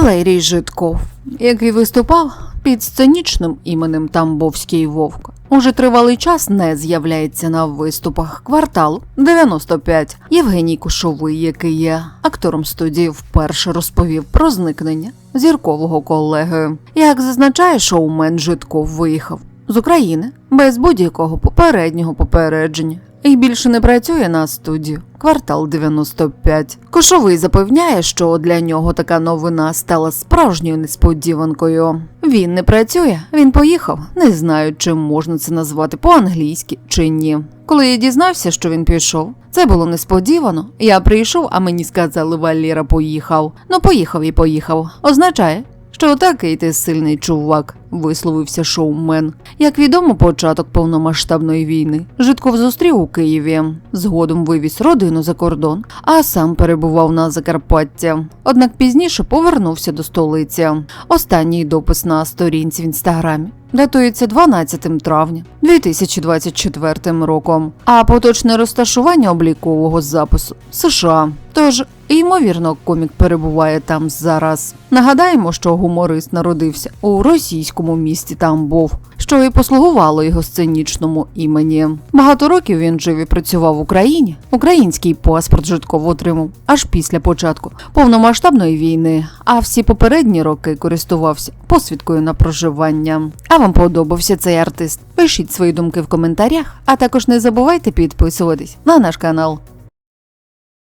Валерій Житков, який виступав під сценічним іменем Тамбовський Вовк. Уже тривалий час не з'являється на виступах кварталу 95. Євгеній Кушовий, який є актором студії, вперше розповів про зникнення зіркового колеги. Як зазначає шоумен Житков виїхав з України без будь-якого попереднього попередження. І більше не працює на студію. Квартал 95. Кошовий запевняє, що для нього така новина стала справжньою несподіванкою. Він не працює, він поїхав. Не знаю, чи можна це назвати по-англійськи чи ні. Коли я дізнався, що він пішов, це було несподівано. Я прийшов, а мені сказали, Валіра поїхав. Ну, поїхав і поїхав. Означає, що такий ти сильний чувак, висловився шоумен. Як відомо, початок повномасштабної війни Житков зустрів у Києві. Згодом вивіз родину за кордон, а сам перебував на Закарпаття. Однак пізніше повернувся до столиці. Останній допис на сторінці в інстаграмі датується 12 травня 2024 роком, а поточне розташування облікового запису США. Тож, ймовірно, комік перебуває там зараз. Нагадаємо, що гуморист народився у російському місті Тамбов, що і послугувало його сценічному імені. Багато років він жив і працював в Україні. Український паспорт Житков отримав аж після початку повномасштабної війни, а всі попередні роки користувався посвідкою на проживання. А вам подобався цей артист? Пишіть свої думки в коментарях, а також не забувайте підписуватись на наш канал.